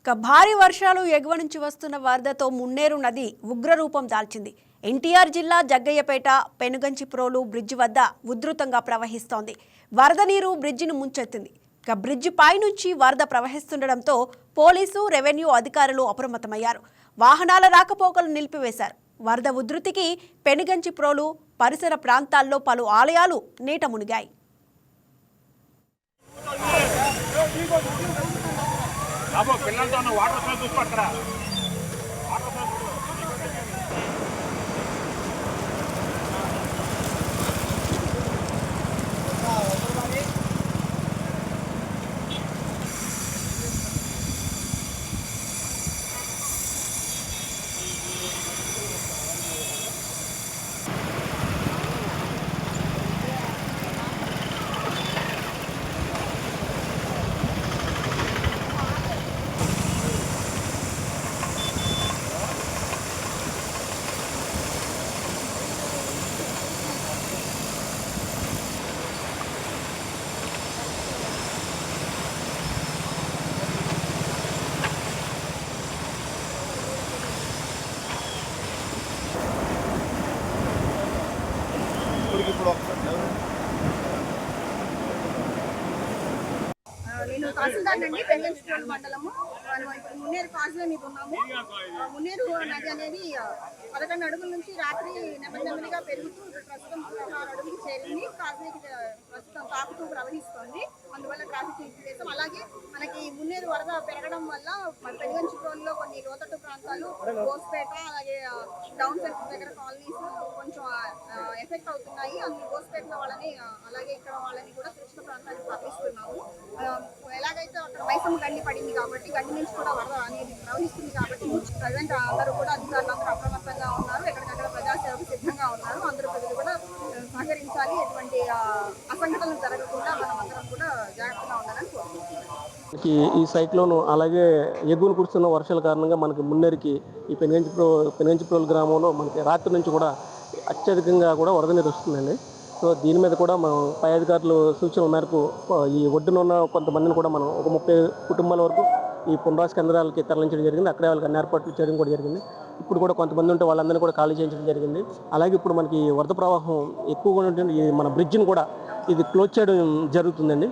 ఇక భారీ వర్షాలు ఎగువ నుంచి వస్తున్న వరదతో మున్నేరు నది ఉగ్రరూపం దాల్చింది. ఎన్టీఆర్ జిల్లా జగ్గయ్యపేట పెనుగంచిప్రోలు బ్రిడ్జి వద్ద ఉధృతంగా ప్రవహిస్తోంది. వరద నీరు బ్రిడ్జిని ముంచెత్తింది. ఇక బ్రిడ్జి పైనుంచి వరద ప్రవహిస్తుండటంతో పోలీసు రెవెన్యూ అధికారులు అప్రమత్తమయ్యారు. వాహనాల రాకపోకలు నిలిపివేశారు. వరద ఉధృతికి పెనుగంచిప్రోలు పరిసర ప్రాంతాల్లో పలు ఆలయాలు నీట మునిగాయి. బాబు పిల్లలతో ఉన్న వాటర్ ఫ్లో చూసుకో అక్కడ. నేను తహసీల్దార్ అండి పెంగళూరు మండలము. మనం మున్నేరు కాజులో మీద ఉన్నాము. మున్నేరు నది అనేది పదకొండు అడుగుల నుంచి రాత్రి నెమ్మది నెమ్మదిగా పెరుగుతూ ప్రస్తుతం పదహారు అడుగులు చేరింది. కాజులకి ప్రస్తుతం తాకుతూ ప్రవహిస్తోంది అందువల్ల ట్రాఫిక్ నిలిపివేశాం అలాగే వరద పెరగడం వల్ల మన లో కొన్ని లోతట్టు ప్రాంతాలు గోస్పేట అలాగే డౌన్ సెంటర్ దగ్గర కాలనీస్ కొంచెం ఎఫెక్ట్ అవుతున్నాయి. అన్ని గోస్పేట వాళ్ళని అలాగే ఇక్కడ వాళ్ళని కూడా సురక్షిత ప్రాంతానికి పంపిస్తున్నాము ఎలాగైతే అక్కడ మైసమ్మ గండి పడింది కాబట్టి గండి నుంచి కూడా వరద అనేది ప్రవహిస్తుంది కాబట్టి ప్రజెంట్ అందరూ కూడా అధికారులు అందరూ అప్రమత్తంగా ఉన్నారు. ఎక్కడికక్కడ ప్రజాసేవకు సిద్ధంగా ఉన్నారు. అందరూ ప్రజలు కూడా సహకరించాలి. ఎటువంటి అసంఘటనలు జరగకుండా మనం అందరం కూడా జాగ్రత్తగా ఉండాలని కోరుకుంటున్నాం మనకి ఈ సైక్లోన్ అలాగే ఎగువను కురుస్తున్న వర్షాల కారణంగా మనకి మున్నెరికి ఈ పెనుగంచిప్రో పెనుగంచిప్రోలు గ్రామంలో మనకి రాత్రి నుంచి కూడా అత్యధికంగా కూడా వరద నీరు వస్తుందండి. సో దీని మీద కూడా మనం పై అధికారులు సూచనల మేరకు ఈ ఒడ్డున ఉన్న కొంతమందిని కూడా మనం ఒక ముప్పై కుటుంబాల వరకు ఈ పునరావాస కేంద్రాలకి తరలించడం జరిగింది. అక్కడే వాళ్ళకి అన్ని ఏర్పాట్లు చేయడం కూడా జరిగింది. ఇప్పుడు కూడా కొంతమంది ఉంటే వాళ్ళందరినీ కూడా ఖాళీ చేయించడం జరిగింది. అలాగే ఇప్పుడు మనకి వరద ప్రవాహం ఎక్కువగా ఉంటుంది ఈ మన బ్రిడ్జ్ని కూడా ఇది క్లోజ్ చేయడం జరుగుతుందండి.